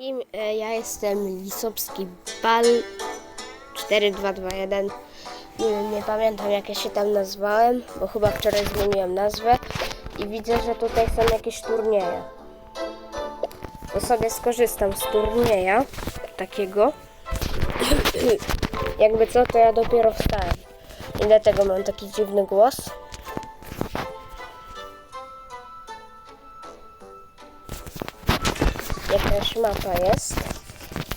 wszystkim, e, ja jestem Lisowski Bal 4221. Nie nie pamiętam jak ja się tam nazwałem, bo chyba wczoraj zmieniłem nazwę i widzę, że tutaj są jakieś turnieje. To sobie skorzystam z turnieja takiego. Jakby co, to ja dopiero wstałem. I dlatego mam taki dziwny głos. Jakaś mapa jest.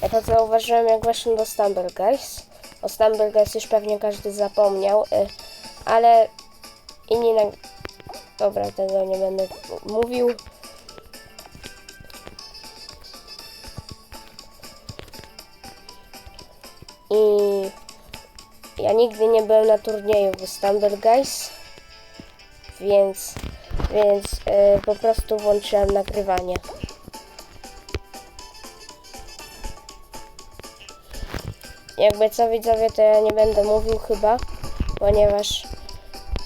Ja to zauważyłem jak weszłem do Stumble Guys. O Stumble Guys już pewnie każdy zapomniał, y, ale inni na... Dobra, tego nie będę mówił. I ja nigdy nie byłem na turnieju w Stumble Guys, więc, więc y, po prostu włączyłem nagrywanie. Jakby co widzowie, to ja nie będę mówił chyba, ponieważ,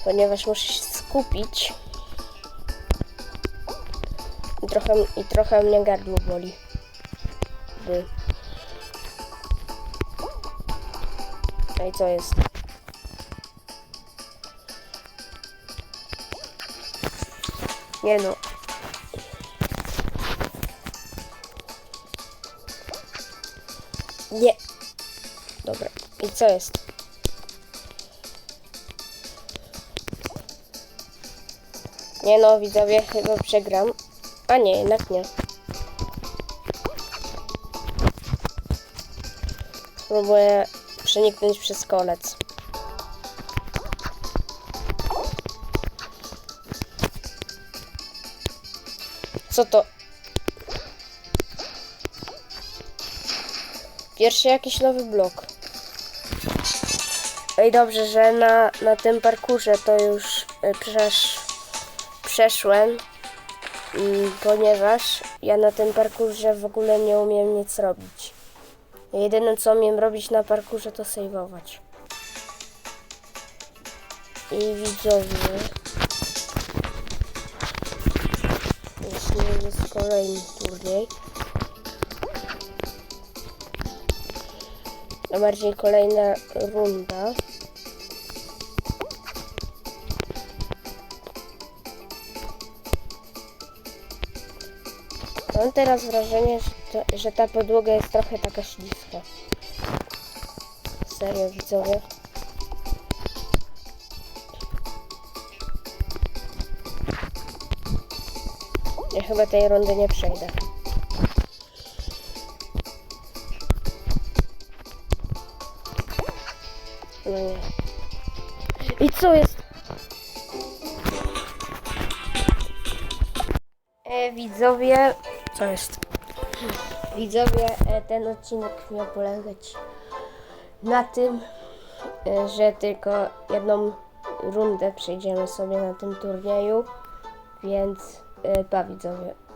ponieważ muszę się skupić. I trochę, i trochę mnie gardło boli. By. No i co jest? Nie no. Nie. Dobra. I co jest? Nie no, widzowie, chyba przegram. A nie, jednak nie. Spróbuję przeniknąć przez kolec. Co to? Pierwszy jakiś nowy blok. Ej, dobrze, że na, na tym parkurze to już y, przesz, przeszłem, mm, ponieważ ja na tym parkurze w ogóle nie umiem nic robić. Jedyne co umiem robić na parkurze to sejwować. I widzowie. Właśnie jest kolejny turniej. A bardziej kolejna runda. Mam teraz wrażenie, że, to, że ta podłoga jest trochę taka śliska. Serio, widzowie. Ja chyba tej rundy nie przejdę. I co jest? E, widzowie, co jest? Widzowie, e, ten odcinek miał polegać na tym, e, że tylko jedną rundę przejdziemy sobie na tym turnieju, więc e, pa widzowie.